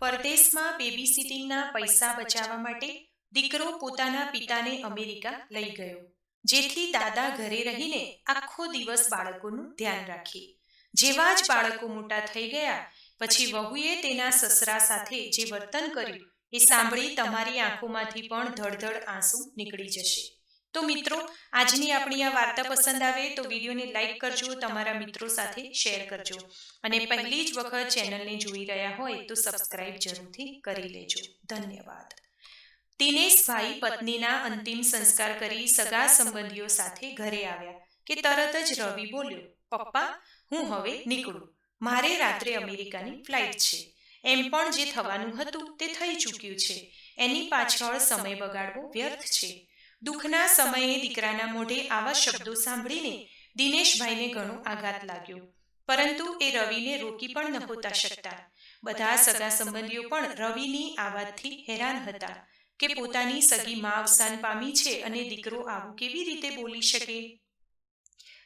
પરદેશમાં baby સિટિંગના પૈસા બચાવવા માટે દીકરો પોતાના પિતાને અમેરિકા લઈ ગયો, જેથી દાદા ઘરે રહીને આખો દિવસ બાળકોનું ધ્યાન રાખે. જેવા જ બાળકો મોટા થઈ ગયા, પછી વહુએ તેના સસરા સાથે જે વર્તન કર્યું, એ સાંભળી તમારી આંખોમાંથી પણ ધડધડ આંસુ નીકળી જશે. તો મિત્રો, આજની આપણી આ વાર્તા પસંદ આવે તો વિડીયોને લાઈક કરજો, તમારા મિત્રો સાથે શેર કરજો. અને પહેલી જ વખત ચેનલને જોઈ રહ્યા હોય તો સબસ્ક્રાઇબ જરૂરથી કરી લેજો. ધન્યવાદ. દિનેશભાઈ પત્નીના અંતિમ સંસ્કાર કરી સગા સંબંધીઓ સાથે ઘરે આવ્યા કે તરત જ રવિ બોલ્યો, પપ્પા, હું હવે નીકળું. મારે રાત્રે અમેરિકાની ફ્લાઇટ છે. એમ પણ જે થવાનું હતું તે થઈ ચૂક્યું છે. એની પાછળ સમય બગાડવો વ્યર્થ છે. દુઃખના સમયે દીકરાના મોઢે આવા શબ્દો સાંભળીને દિનેશભાઈને ઘણો આઘાત લાગ્યો. પરંતુ એ રવિને રોકી પણ નહોતા શકતા. બધા સગા સંબંધીઓ પણ રવિની આ વાતથી હેરાન હતા કે પોતાની સગી મા અવસાન પામી છે અને દીકરો આવું કેવી રીતે બોલી શકે?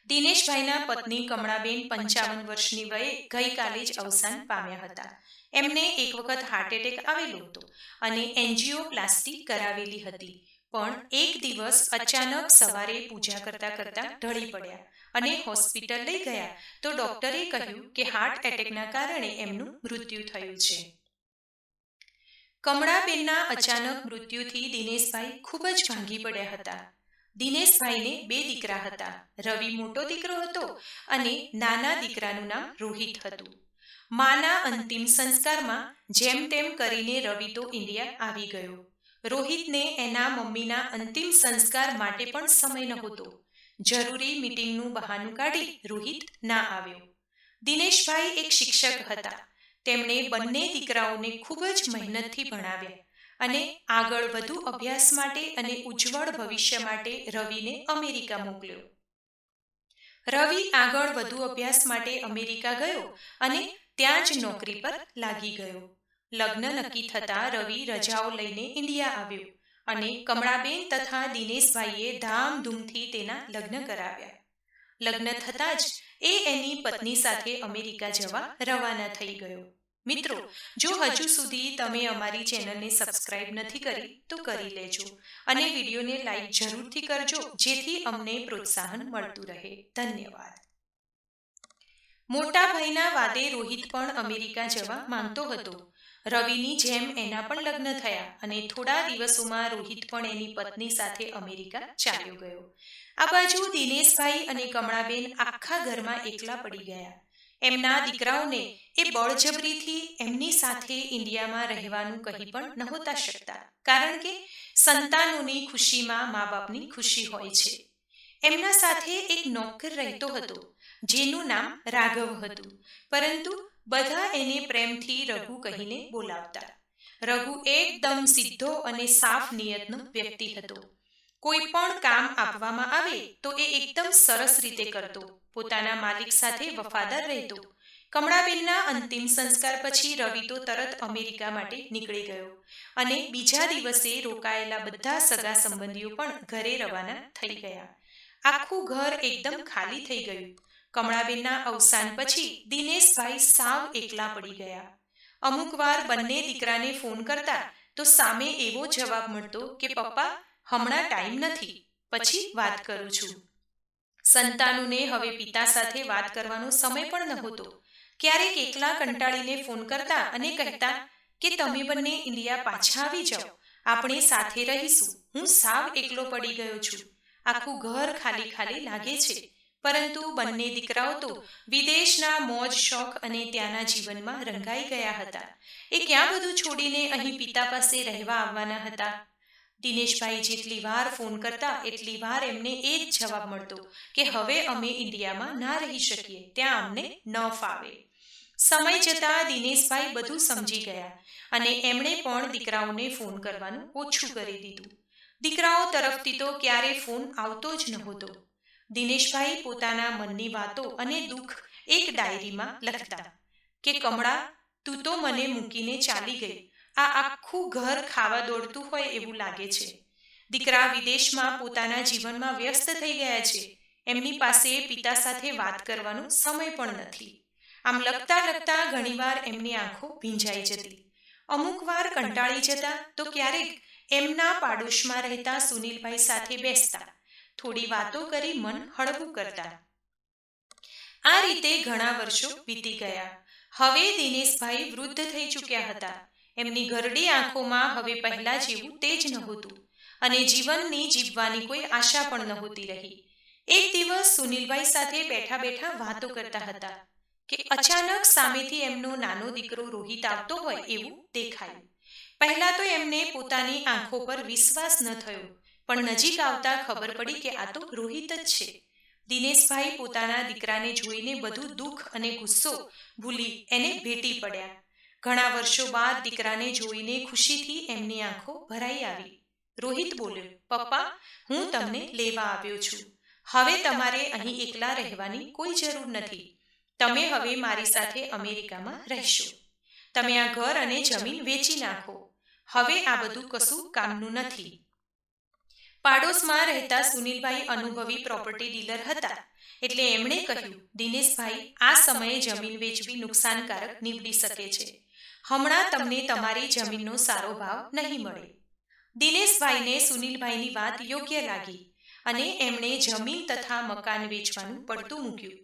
દિનેશભાઈના પત્ની કમળાબેન પંચાવન વર્ષની વયે ગઈકાલે જ અવસાન પામ્યા હતા. એમને એક વખત હાર્ટ એટેક આવેલો હતો અને એન્જિયોપ્લાસ્ટી કરાવેલી હતી. પણ એક દિવસ અચાનક સવારે પૂજા કરતા કરતા ઢળી પડ્યા અને હોસ્પિટલ લઈ ગયા. તો ડોક્ટરે કહ્યું કે હાર્ટ એટેકના કારણે એમનું મૃત્યુ થયું છે. કમળાબેનના અચાનક મૃત્યુથી દિનેશભાઈ ખૂબ જ ભાંગી પડ્યા હતા. દિનેશભાઈને બે દીકરા હતા. રવિ મોટો દીકરો હતો અને નાના દીકરાનું નામ રોહિત હતું. માના અંતિમ સંસ્કારમાં જેમ તેમ કરીને રવિ તો ઇન્ડિયા આવી ગયો. રોહિતને એના મમ્મીના અંતિમ સંસ્કાર માટે પણ સમય નહોતો. જરૂરી મીટિંગનું બહાનું કાઢી રોહિત ના આવ્યો. દિનેશભાઈ એક શિક્ષક હતા. તેમણે બંને દીકરાઓને ખૂબ જ મહેનતથી ભણાવ્યા અને આગળ વધુ અભ્યાસ માટે અને ઉજ્જવળ ભવિષ્ય માટે રવિને અમેરિકા મોકલ્યો. રવિ આગળ વધુ અભ્યાસ માટે અમેરિકા ગયો અને ત્યાં જ નોકરી પર લાગી ગયો. લગ્ન નક્કી થતા રવિ રજાઓ લઈને ઇન્ડિયા આવ્યો અને કમળાબેન તથા દિનેશભાઈએ ધામધૂમથી તેના લગ્ન કરાવ્યા. લગ્ન થતાં જ એ એની પત્ની સાથે અમેરિકા જવા રવાના થઈ ગયો. મિત્રો, જો હજુ સુધી તમે અમારી ચેનલને સબસ્ક્રાઇબ નથી કરી, તો કરી લેજો અને વિડીયોને લાઈક જરૂરથી કરજો, જેથી અમને પ્રોત્સાહન મળતું રહે. ધન્યવાદ. મોટા ભાઈના વાદે રોહિત પણ અમેરિકા જવા માંગતો હતો. રવિની જેમ એના પણ લગ્ન થયા અને થોડા દિવસોમાં રોહિત પણ એની પત્ની સાથે અમેરિકા ચાલ્યો ગયો. આ બાજુ દિનેશભાઈ અને કમળાબેન આખા ઘરમાં એકલા પડી ગયા. એમના દીકરાઓને એ બળજબરીથી એમની સાથે ઇન્ડિયામાં રહેવાનું કહી પણ નહોતા શકતા, કારણ કે સંતાનોની ખુશીમાં મા બાપની ખુશી હોય છે. એમના સાથે એક નોકર રહેતો હતો, જેનું નામ રાઘવ હતું. પરંતુ બધા એને પ્રેમથી રઘુ કહીને બોલાવતા. રઘુ એકદમ સીધો અને સાફ નિયતનો વ્યક્તિ હતો. કોઈ પણ કામ આપવામાં આવે તો એ એકદમ સરસ રીતે કરતો. પોતાના માલિક સાથે વફાદાર રહેતો. કમળાબેનના અંતિમ સંસ્કાર પછી રવિ તો તરત અમેરિકા માટે નીકળી ગયો અને બીજા દિવસે રોકાયેલા બધા સગા સંબંધીઓ પણ ઘરે રવાના થઈ ગયા. આખું ઘર એકદમ ખાલી થઈ ગયું. કમળાબેનના અવસાન પછી દિનેશભાઈ સાવ એકલા પડી ગયા. અમુક વાર બંને દીકરાને ફોન કરતા તો સામે એવો જવાબ મળતો કે, પપ્પા, હમણાં ટાઈમ નથી, પછી વાત કરું છું. સંતાનોને હવે પિતા સાથે વાત કરવાનો સમય પણ નહોતો. ક્યારેક એકલા કંટાળીને ફોન કરતા અને કહેતા કે, તમે બંને ઇન્ડિયા પાછા આવી જાઓ, આપણે સાથે રહીશું, હું સાવ એકલો પડી ગયો છું. આખું ઘર ખાલી ખાલી લાગે છે. પરંતુ બંને દીકરાઓ તો વિદેશના મોજ, શોખ અને ત્યાંના જીવનમાં રંગાઈ ગયા હતા. એ ક્યાં બધું છોડીને અહીં પિતા પાસે રહેવા આવવાના હતા? દિનેશભાઈ જેટલી વાર ફોન કરતા એટલી વાર એમને એ જ જવાબ મળતો કે હવે અમે ઇન્ડિયામાં ના રહી શકીએ, ત્યાં અમને ન ફાવે સમય જતા દિનેશભાઈ બધું સમજી ગયા અને એમણે પણ દીકરાઓને ફોન કરવાનું ઓછું કરી દીધું. દીકરાઓ તરફથી તો ક્યારે ફોન આવતો જ નહોતો. દિનેશભાઈ પોતાના મનની વાતો અને દુઃખ એક ડાયરીમાં લખતા. કે કમળા, તું તો મને મૂકીને ચાલી ગઈ. આ આખું ઘર ખાવા દોડતું હોય એવું લાગે છે. દીકરા વિદેશમાં પોતાના જીવનમાં વ્યસ્ત થઈ ગયા છે. એમની પાસે પિતા સાથે વાત કરવાનો સમય પણ નથી. આમ લખતા લખતા ઘણીવાર એમની આંખો ભીંજાઈ જતી. અમુક વાર કંટાળી જતા તો ક્યારેક એમના પાડોશમાં રહેતા સુનિલભાઈ સાથે બેસતા. થોડી વાતો કરી મન હળવું કરતા. આ રીતે ઘણા વર્ષો વીતી ગયા. હવે દિનેશભાઈ વૃદ્ધ થઈ ચૂક્યા હતા. એમની ઘરડી આંખોમાં હવે પહેલા જેવું તેજ નહોતું અને જીવનની જીવવાની કોઈ આશા પણ નહોતી રહી. એક દિવસ સુનિલભાઈ સાથે બેઠા બેઠા વાતો કરતા હતા કે અચાનક સામેથી એમનો નાનો દીકરો રોહિત આવતો હોય એવું દેખાયું. પહેલા તો એમને પોતાની આંખો પર વિશ્વાસ ન થયો. પણ નજીક આવતા ખબર પડી કે આ તો રોહિત જ છે. દિનેશભાઈ પોતાના દીકરાને જોઈને બધું દુઃખ અને ગુસ્સો ભૂલી એને ભેટી પડ્યા. ઘણા વર્ષો બાદ દીકરાને જોઈને ખુશીથી એમની આંખો ભરાઈ આવી. રોહિત બોલ્યો પપ્પા હું તમને લેવા આવ્યો છું. હવે તમારે અહીં એકલા રહેવાની કોઈ જરૂર નથી. તમે હવે મારી સાથે અમેરિકામાં રહેશો. તમે આ ઘર અને જમીન વેચી નાખો. હવે આ બધું કશું કામનું નથી. પાડોશમાં રહેતા સુનિલભાઈ અનુભવી પ્રોપર્ટી ડીલર હતા. એટલે એમણે કહ્યું, દિનેશભાઈ, આ સમયે જમીન વેચવી નુકસાનકારક નીવડી શકે છે. હમણાં તમને તમારી જમીનનો સારો ભાવ નહીં મળે. દિનેશભાઈને સુનિલભાઈની વાત યોગ્ય લાગી અને એમણે જમીન તથા મકાન વેચવાનું પડતું મૂક્યું.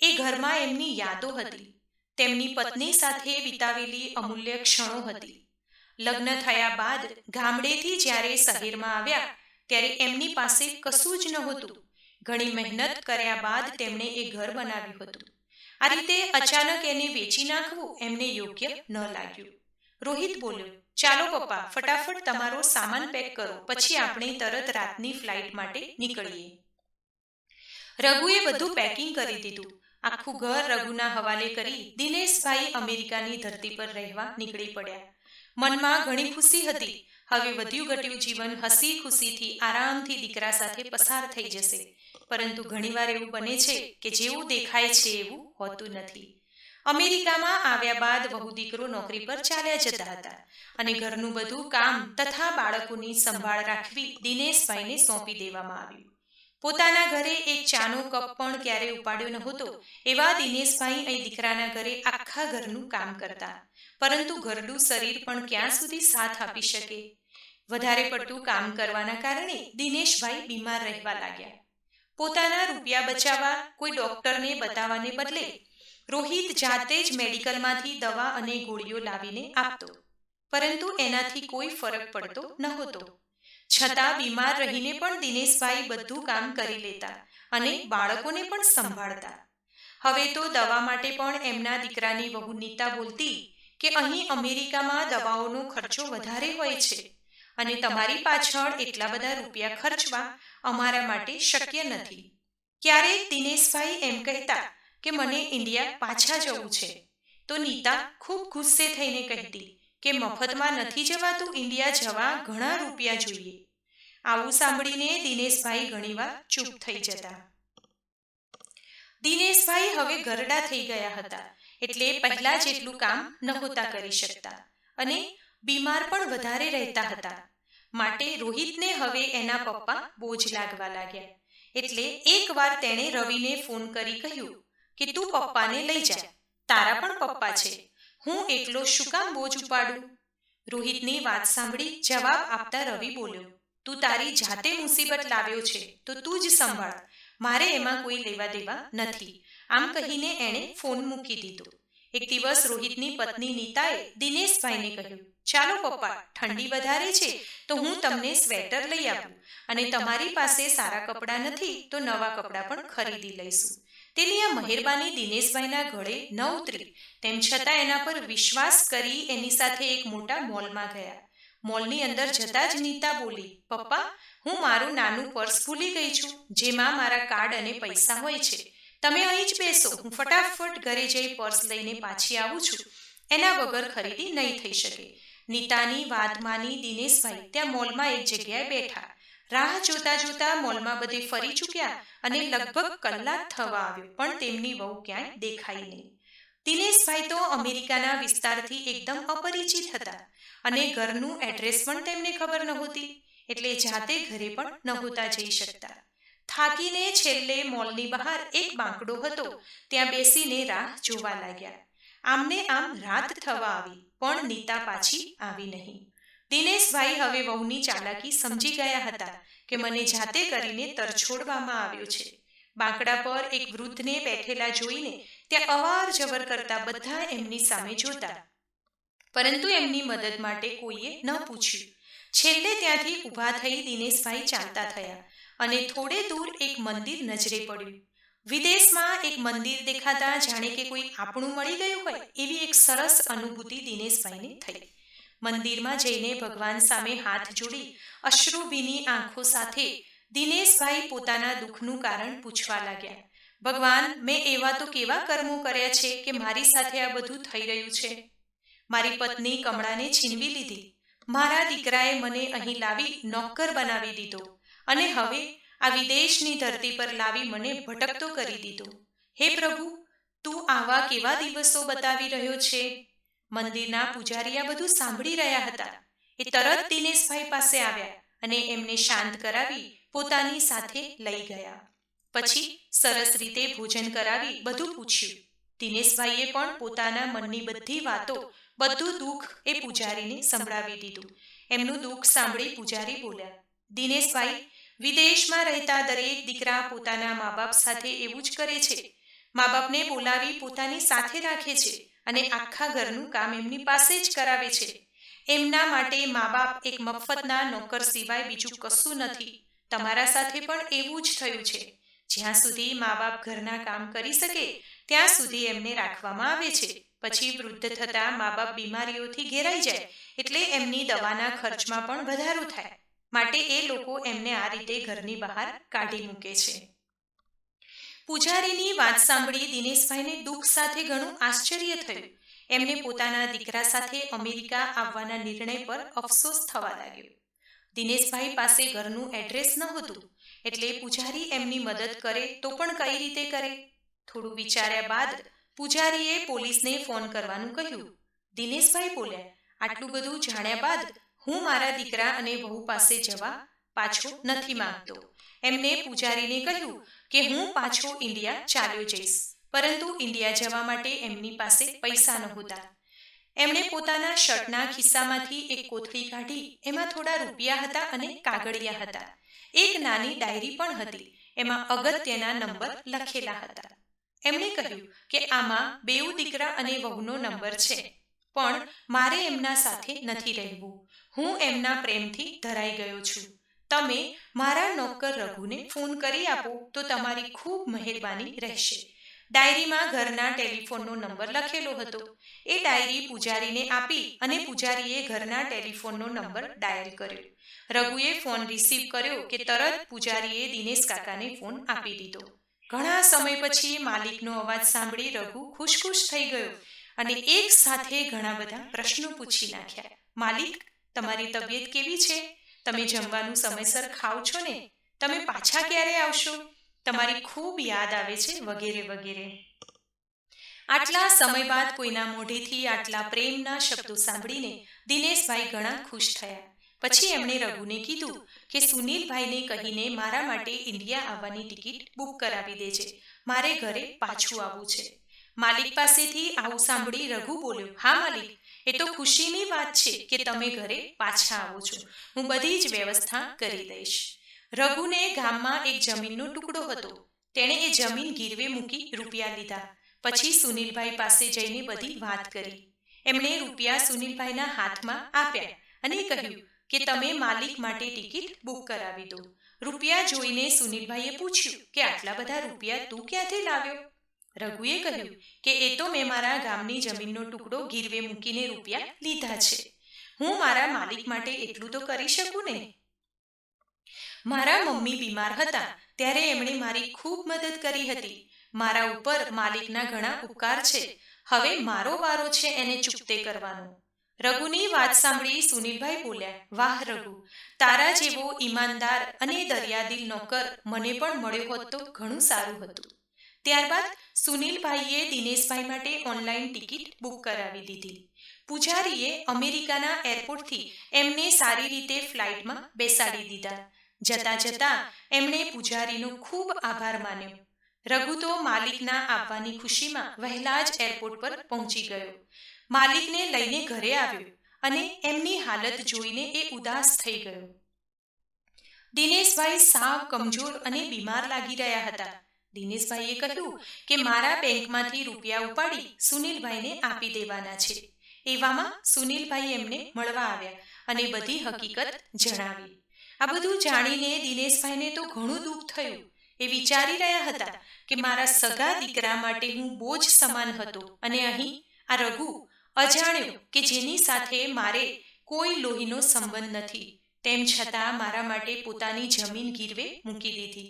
એ ઘરમાં એમની યાદો હતી. તેમની પત્ની સાથે વિતાવેલી અમૂલ્ય ક્ષણો હતી. લગ્ન થયા બાદ ગામડેથી જ્યારે શહેરમાં આવ્યા ત્યારે એમની પાસે કશું જ નહોતું ઘણી મહેનત કર્યા બાદ તેમણે એ ઘર બનાવ્યું હતું. આ રીતે અચાનક એને વેચી નાખવું એમને યોગ્ય ન લાગ્યું. રોહિત બોલ્યો, ચાલો પપ્પા, ફટાફટ તમારો સામાન પેક કરો, પછી આપણે તરત રાતની ફ્લાઇટ માટે નીકળીએ. રઘુએ બધું પેકિંગ કરી દીધું. આખું ઘર રઘુના હવાલે કરી દિનેશભાઈ અમેરિકાની ધરતી પર રહેવા નીકળી પડ્યા. મનમાં ઘણી ખુશી હતી. હવે વધ્યું ઘટ્યું જીવન હસી ખુશીથી આરામથી દીકરા સાથે પસાર થઈ જશે. પરંતુ ઘણીવાર એવું બને છે કે જેવું દેખાય છે એવું હોતું નથી. અમેરિકામાં આવ્યા બાદ બહુ દીકરો નોકરી પર ચાલ્યા જતા હતા અને ઘરનું બધું કામ તથા બાળકોની સંભાળ રાખવી દિનેશભાઈને સોંપી દેવામાં આવ્યું. પોતાના ઘરે એક ચાનો કપ પણ ક્યારે ઉપાડ્યો નહોતો, એવા દિનેશભાઈ અહીં દીકરાના ઘરે આખા ઘરનું કામ કરતા. પરંતુ ઘરડું શરીર પણ ક્યાં સુધી સાથ આપી શકે? વધારે પડતું કામ કરવાના કારણે દિનેશભાઈ બીમાર રહેવા લાગ્યા. પોતાના રૂપિયા બચાવવા, કોઈ ડોક્ટરને બતાવવાને બદલે રોહિત જાતે જ મેડિકલમાંથી દવા અને ગોળીઓ લાવીને આપતો. પરંતુ એનાથી કોઈ ફરક પડતો નહોતો. છતાં બીમાર રહીને પણ દિનેશભાઈ બધું કામ કરી લેતા અને બાળકોને પણ સંભાળતા. હવે તો દવા માટે પણ એમના દીકરાની વહુ નીતા બોલતી કે અહીં અમેરિકામાં દવાઓનો ખર્ચો વધારે હોય છે અને તમારી પાછળ એટલા બધા રૂપિયા ખર્ચવા અમારા માટે શક્ય નથી. ક્યારેક દિનેશભાઈ એમ કહેતા કે મને ઇન્ડિયા પાછા જવું છે? તો નીતા ખૂબ ગુસ્સે થઈને કહેતી કે મફતમાં નથી જવાતું ઇન્ડિયા જવા ઘણા રૂપિયા જોઈએ. આવું સાંભળીને દિનેશભાઈ ઘણીવાર ચૂપ થઈ જતા. દિનેશભાઈ હવે ગરડા થઈ ગયા હતા. એટલે પહેલા જેટલું કામ નહોતા કરી શકતા. અને બીમાર પણ વધારે રહેતા હતા. માટે રોહિતને હવે એના પપ્પા બોજ લાગવા લાગ્યા. એટલે એકવાર તેણે રવિને ફોન કરી કહ્યું કે તું પપ્પાને લઈ જા. તારા પણ પપ્પા છે. હું એકલો શું કામ બોજ ઉપાડું? રોહિતની વાત સાંભળી જવાબ આપતા રવિ બોલ્યો, તું તારી જાતે મુસીબત લાવ્યો છે, તો તું જ સંભાળ. મારે એમાં કોઈ લેવા દેવા નથી. આમ કહીને એણે ફોન મૂકી દીધો. એક દિવસ રોહિતની પત્ની નીતાએ દિનેશભાઈને કહ્યું, ચાલો પપ્પા, ઠંડી વધારે છે, તો હું તમને સ્વેટર લઈ આપું. અને તમારી પાસે સારા કપડાં નથી, તો નવા કપડાં પણ ખરીદી લઈશું. તેની આ મહેરબાની દિનેશભાઈના ઘરે ન ઉતરી. તેમ છતાં એના પર વિશ્વાસ કરી એની સાથે એક મોટા મોલમાં ગયા. મોલની અંદર જતા જ નીતા બોલી, પપ્પા, હું મારું નાનું પર્સ ભૂલી ગઈ છું, જેમાં મારા કાર્ડ અને પૈસા હોય છે. તમે અહીં જ બેસો, હું ફટાફટ ઘરે જઈ પર્સ લઈને પાછી આવું છું. એના વગર ખરીદી નહીં થઈ શકે. નીતાની વાત માની દિનેશભાઈ ત્યાં મોલમાં એક જગ્યાએ બેઠા. રાહ જોતા જોતા મોલમાં બધે ફરી ચૂક્યા અને લગભગ કલાક થવા આવ્યો, પણ તેમની વહુ ક્યાંય દેખાઈ નહીં. દિનેશભાઈ તો અમેરિકાના વિસ્તારથી એકદમ અપરિચિત હતા અને ઘરનું એડ્રેસ પણ તેમને ખબર નહોતી, એટલે જાતે ઘરે પણ નહોતા જઈ શકતા. થાકીને છેલ્લે મોલની બહાર એક બાંકડો હતો, ત્યાં બેસીને રાહ જોવા લાગ્યા. આમને આમ રાત થવા આવી, પણ નીતા પાછી આવી નહીં. દિનેશભાઈ હવે વહુની ચાલાકી સમજી ગયા હતા કે મને જાતે કરીને તરછોડવામાં આવ્યો છે. બાંકડા પર એક વૃદ્ધને બેઠેલા જોઈને ત્યાં અવાર જવર કરતા બધા એમની સામે જોતા. પરંતુ એમની મદદ માટે કોઈએ ન પૂછ્યું. છેલ્લે ત્યાંથી ઊભા થઈ દિનેશભાઈ ચાલતા થયા અને થોડે દૂર એક મંદિર નજરે પડ્યું. વિદેશમાં એક મંદિર દેખાતા જાણે કે કોઈ આપણું મળી ગયું હોય એવી એક સરસ અનુભૂતિ દિનેશભાઈને થઈ. મંદિરમાં જઈને ભગવાન સામે હાથ જોડી અશ્રુભીની આંખો સાથે દિનેશભાઈ પોતાના દુઃખનું કારણ પૂછવા લાગ્યા. ભગવાન, મેં એવા તો કેવા કર્મો કર્યા છે કે મારી સાથે આ બધું થઈ રહ્યું છે? મારી પત્ની કમળાને છીનવી લીધી. મારા દીકરાએ મને અહીં લાવી નોકર બનાવી દીધો અને હવે આ વિદેશની ધરતી પર લાવી મને ભટકતો કરી દીધો. હે પ્રભુ, તું આવા કેવા દિવસો બતાવી રહ્યો છે? મંદિરના પૂજારી આ બધું સાંભળી રહ્યા હતા. એ તરત દિનેશભાઈ પાસે આવ્યા અને એમને શાંત કરાવી પોતાની સાથે લઈ ગયા. પછી સરસ રીતે ભોજન કરાવી બધું પૂછ્યું. દિનેશભાઈએ પણ પોતાના મનની બધી વાતો, બધું દુઃખ એ પૂજારીને સંભળાવી દીધું. એમનું દુઃખ સાંભળી પૂજારી બોલ્યા દિનેશભાઈ વિદેશમાં રહેતા દરેક દીકરા પોતાના મા બાપ સાથે એવું જ કરે છે. મા બાપને બોલાવી પોતાની સાથે રાખે છે. અને આખા ઘરનું કામ એમની પાસે જ કરાવે છે. એમના માટે મા બાપ એક મફતના નોકર સિવાય બીજું કશું નથી. તમારા સાથે પણ એવું જ થયું છે. જ્યાં સુધી મા બાપ ઘરના કામ કરી શકે ત્યાં સુધી એમને રાખવામાં આવે છે. પછી વૃદ્ધ થતા મા બાપ બીમારીઓથી ઘેરાઈ જાય એટલે એમની દવાના ખર્ચમાં પણ વધારો થાય. માટે એ લોકો એમને આ રીતે ઘરની બહાર કાઢી મૂકે છે. પૂજારીની વાત સાંભળી દિનેશભાઈને દુઃખ સાથે ઘણું આશ્ચર્ય થયું. એમને પોતાના દીકરા સાથે અમેરિકા આવવાના નિર્ણય પર અફસોસ થવા લાગ્યો. દિનેશભાઈ પાસે ઘરનું એડ્રેસ નહોતું, એટલે પૂજારી એમની મદદ કરે તો પણ કઈ રીતે કરે? થોડું વિચાર્યા બાદ પૂજારીએ પોલીસને ફોન કરવાનું કહ્યું. દિનેશભાઈ બોલ્યા, આટલું બધું જાણ્યા બાદ હું મારા દીકરા અને વહુ પાસે જવા પાછો નથી માંગતો. એમને પૂજારીને કહ્યું કે હું પાછો ઇન્ડિયા ચાલ્યો જઈશ. પરંતુ ઇન્ડિયા જવા માટે એમની પાસે પૈસા નહોતા. એમણે પોતાના શર્ટના ખિસ્સામાંથી એક કોથળી કાઢી, એમાં થોડા રૂપિયા હતા અને કાગળિયા હતા. એક નાની ડાયરી પણ હતી, એમાં અગત્યના નંબર લખેલા હતા. એમણે કહ્યું કે આમાં બેઉ દીકરા અને વહુનો નંબર છે, પણ મારે એમના સાથે નથી રહેવું. હું એમના પ્રેમથી ધરાઈ ગયો છું. તમે મારા નોકર રઘુને ફોન કરી આપો તો તમારી ખૂબ મહેરબાની રહેશે. ડાયરીમાં ઘરના ટેલિફોનનો નંબર લખેલો હતો. એ ડાયરી પૂજારીને આપી અને પૂજારીએ ઘરના ટેલિફોનનો નંબર ડાયલ કર્યો. રઘુએ ફોન રિસીવ કર્યો કે તરત પૂજારીએ દિનેશ કાકાને ફોન આપી દીધો. ઘણા સમય પછી માલિકનો અવાજ સાંભળી રઘુ ખુશખુશ થઈ ગયો અને એક સાથે ઘણા બધા પ્રશ્નો પૂછી નાખ્યા. માલિક, તમારી તબિયત કેવી છે? તમે જમવાનું સમયસર ખાઓ છો ને? તમે પાછા ક્યારે આવશો? તમારી ખૂબ યાદ આવે છે વગેરે વગેરે. આટલા સમય બાદ કોઈના મોઢેથી આટલા પ્રેમના શબ્દો સાંભળીને દિનેશભાઈ ઘણા ખુશ થયા. પછી એમણે રઘુને કીધું કે સુનિલભાઈને કહીને મારા માટે ઇન્ડિયા આવવાની ટિકિટ બુક કરાવી દેજે. મારે ઘરે પાછું આવવું છે. માલિક પાસેથી આવું સાંભળી રઘુ બોલ્યો હા માલિક એ તો ખુશીની વાત છે કે તમે ઘરે પાછા આવો છો. હું બધી જ વ્યવસ્થા કરી દઈશ. રઘુને ગામમાં એક જમીનનો ટુકડો હતો. તેણે એ જમીન ગીરવે મૂકી રૂપિયા લીધા. પછી સુનિલભાઈ પાસે જઈને બધી વાત કરી. એમણે રૂપિયા સુનિલભાઈના હાથમાં આપ્યા અને કહ્યું કે તમે માલિક માટે ટિકિટ બુક કરાવી દો. રૂપિયા જોઈને સુનિલભાઈએ પૂછ્યું કે આટલા બધા રૂપિયા તું ક્યાંથી લાવ્યો? રઘુએ કહ્યું કે એ તો મેં મારા ગામની જમીનનો ટુકડો ગીરવે મૂકીને રૂપિયા લીધા છે. હું મારા માલિક માટે એટલું તો કરી શકું ને? મારા મમ્મી બીમાર હતા ત્યારે એમણે મારી ખૂબ મદદ કરી હતી. મારા ઉપર માલિકના ઘણા ઉપકાર છે. હવે મારો વારો છે એને ચૂકતે કરવાનો. રઘુની વાત સાંભળી સુનિલભાઈ બોલ્યા વાહ રઘુ તારા જેવો ઈમાનદાર અને દરિયાદિલ નોકર મને પણ મળ્યો હોત તો ઘણું સારું હતું. ત્યારબાદ સુનિલભાઈએ દિનેશભાઈ માટે ઓનલાઈન ટિકિટ બુક કરાવી દીધી. પૂજારીએ અમેરિકાના એરપોર્ટથી એમને સારી રીતે ફ્લાઇટમાં બેસાડી દીધા. જતા જતા એમણે પૂજારીનો ખૂબ આભાર માન્યો. રઘુ તો માલિકના આવવાની ખુશીમાં વહેલા જ એરપોર્ટ પર પહોંચી ગયો. માલિકને લઈને ઘરે આવ્યો અને એમની હાલત જોઈને એ ઉદાસ થઈ ગયો. દિનેશભાઈ સાવ કમજોર અને બીમાર લાગી રહ્યા હતા. દિનેશભાઈએ કહ્યું કે મારા બેંકમાંથી રૂપિયા ઉપાડી સુનિલભાઈને આપી દેવાના છે. એવામાં સુનિલભાઈ એમને મળવા આવ્યા અને બધી હકીકત જણાવી. આ બધું જાણીને દિનેશભાઈને તો ઘણું દુઃખ થયું. એ વિચારી રહ્યા હતા કે મારા સગા દીકરા માટે હું બોજ સમાન હતો. અને અહીં આ રઘુ અજાણ્યો કે જેની સાથે મારે કોઈ લોહીનો સંબંધ નથી. તેમ છતાં મારા માટે પોતાની જમીન ગીરવે મૂકી દીધી.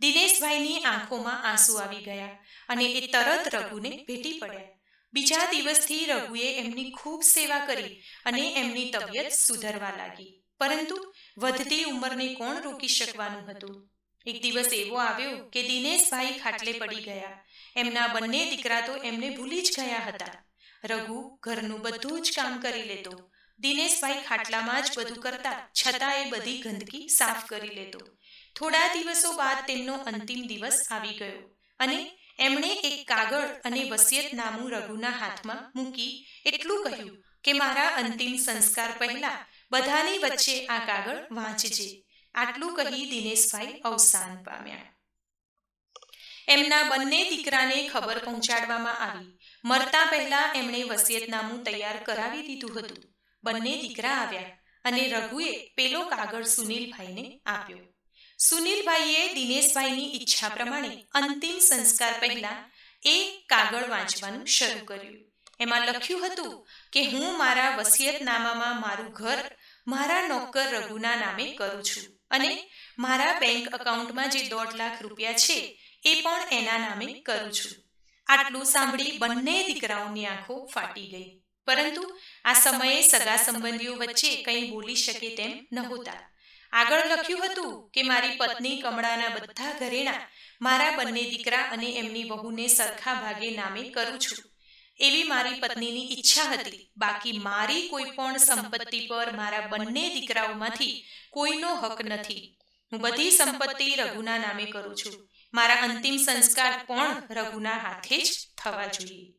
દિનેશભાઈની આંખોમાં આંસુ આવી ગયા અને એ તરત રઘુને ભેટી પડ્યા. બીજા દિવસથી રઘુએ એમની ખૂબ સેવા કરી અને એમની તબિયત સુધરવા લાગી. પરંતુ વધતી ઉંમરને કોણ રોકી શકવાનું હતું? એક દિવસ એવો આવ્યો કે દિનેશભાઈ ખાટલે પડી ગયા. એમના બંને દીકરા તો એમને ભૂલી જ ગયા હતા. રઘુ ઘરનું બધું જ કામ કરી લેતો. દિનેશભાઈ ખાટલામાં જ બધું કરતા છતાં એ બધી ગંદકી સાફ કરી લેતો. થોડા દિવસો બાદ તેમનો અંતિમ દિવસ આવી ગયો અને એમણે એક કાગળ અને વસિયતનામું રઘુના હાથમાં મૂકી એટલું કહ્યું કે મારા અંતિમ સંસ્કાર પહેલા બધાની વચ્ચે આ કાગળ વાંચજે. આટલું કહી દિનેશભાઈ અવસાન પામ્યા. એમના બંને દીકરાને ખબર પહોંચાડવામાં આવી. મરતા પહેલા એમણે વસિયતનામું તૈયાર કરાવી દીધું હતું. બંને દીકરા આવ્યા અને રઘુએ પેલો કાગળ સુનિલભાઈને આપ્યો. સુનિલભાઈએ દિનેશભાઈની ઈચ્છા પ્રમાણે અંતિમ સંસ્કાર પહેલા એ કાગળ વાંચવાનું શરૂ કર્યું. એમાં લખ્યું હતું કે, હું મારા વસિયતનામામાં મારું ઘર, મારા નોકર રઘુના નામે કરું છું અને મારા બેંક એકાઉન્ટમાં જે દોઢ લાખ રૂપિયા છે, એ પણ એના નામે કરું છું. આટલું સાંભળી બંને દીકરાઓની આંખો ફાટી ગઈ. પરંતુ આ સમયે સગા સંબંધીઓ વચ્ચે કંઈ બોલી શકે તેમ નહોતા. આગળ લખ્યું હતું કે મારી પત્ની કમળાના બધા ઘરેણા મારા બંને દીકરા અને એમની વહુને સરખા ભાગે નામે કરું છું. એવી મારી પત્નીની ઈચ્છા હતી. બાકી મારી કોઈ પણ સંપત્તિ પર મારા બંને દીકરાઓમાંથી કોઈનો હક નથી. હું બધી સંપત્તિ રઘુના નામે કરું છું. મારા અંતિમ સંસ્કાર પણ રઘુના હાથે જ થવા જોઈએ.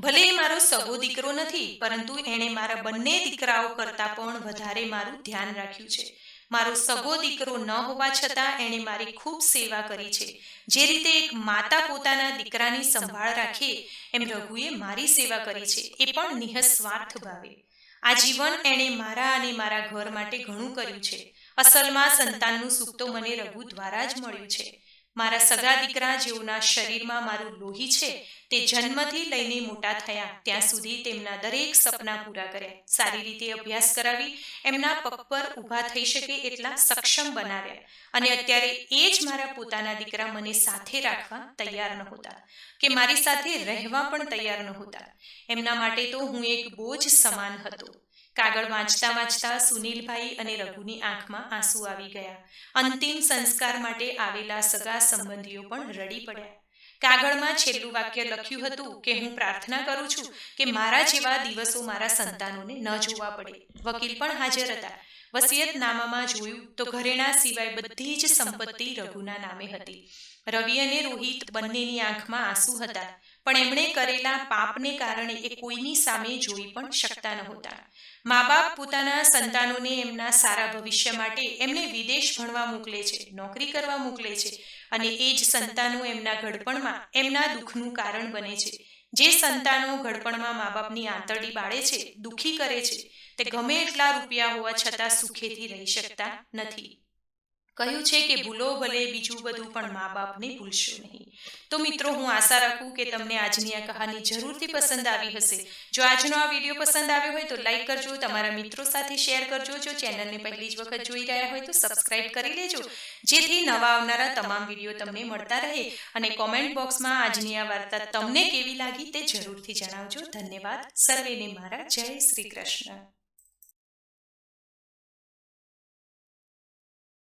ભલે મારો સગો દીકરો નથી, પરંતુ એણે મારા બંને દીકરાઓ કરતાં પણ વધારે મારું ધ્યાન રાખ્યું છે. મારો સગો દીકરો ન હોવા છતાં એણે મારી ખૂબ સેવા કરી છે. જે રીતે એક માતા પોતાના દીકરાની સંભાળ રાખે, એમ રઘુએ મારી સેવા કરી છે. એ પણ નિઃસ્વાર્થ ભાવે. આ જીવન એણે મારા અને મારા ઘર માટે ઘણું કર્યું છે. અસલમાં સંતાનનું સુખ તો મને રઘુ દ્વારા જ મળ્યું છે. મારા સગા દીકરા જેઓના શરીરમાં મારું લોહી છે, તે જન્મથી લઈને મોટા થયા, ત્યાં સુધી તેમના દરેક સપના પૂરા કર્યા. સારી રીતે અભ્યાસ કરાવી, એમના પગ પર ઊભા થઈ શકે એટલા સક્ષમ બનાવ્યા. અને અત્યારે એ જ મારા પોતાના દીકરા મને સાથે રાખવા તૈયાર નહોતા, કે મારી સાથે રહેવા પણ તૈયાર નહોતા. એમના માટે તો હું એક બોજ સમાન હતો. કાગળ વાંચતા વાંચતા સુનિલભાઈ અને રઘુની આંખમાં આંસુ આવી ગયા. અંતિમ સંસ્કાર માટે આવેલા સગા સંબંધીઓ પણ રડી પડ્યા. કાગળમાં છેલ્લું વાક્ય લખ્યું હતું કે, હું પ્રાર્થના કરું છું કે મારા જેવા દિવસો મારા સંતાનોને ન જોવા પડે. વકીલ પણ હાજર હતા. વસિયતનામામાં જોયું તો ઘરેણા સિવાય બધી જ સંપત્તિ રઘુના નામે હતી. રવિ અને રોહિત બંનેની આંખમાં આંસુ હતા, પણ એમણે કરેલા પાપને કારણે એ કોઈની સામે જોઈ પણ શકતા નહોતા. મા બાપ પોતાના સંતાનોને એમના સારા ભવિષ્ય માટે એમને વિદેશ ભણવા મોકલે છે, નોકરી કરવા મોકલે છે અને એ જ સંતાનો એમના ઘડપણમાં એમના દુઃખનું કારણ બને છે. જે સંતાનો ઘડપણમાં મા બાપની આંતરડી બાળે છે, દુઃખી કરે છે, તે ગમે એટલા રૂપિયા હોવા છતાં સુખેથી રહી શકતા નથી. કહ્યું છે કે ભૂલો ભલે બીજું બધું પણ મા બાપને ભૂલશો નહીં. તો મિત્રો, હું આશા રાખું કે તમને આજની આ કહાની જરૂરથી પસંદ આવી હશે. જો આજનો આ વીડિયો પસંદ આવ્યો હોય તો લાઈક કરજો, તમારા મિત્રો સાથે શેર કરજો. જો ચેનલને પહેલી જ વખત જોઈ રહ્યા હોય તો સબસ્ક્રાઇબ કરી લેજો. જેથી નવા આવનારા તમામ વીડિયો તમને મળતા રહે. અને કોમેન્ટ બોક્સમાં આજની આ વાર્તા તમને કેવી લાગી તે જરૂરથી જણાવજો. ધન્યવાદ. સર્વેને મારા. જય શ્રી કૃષ્ણ.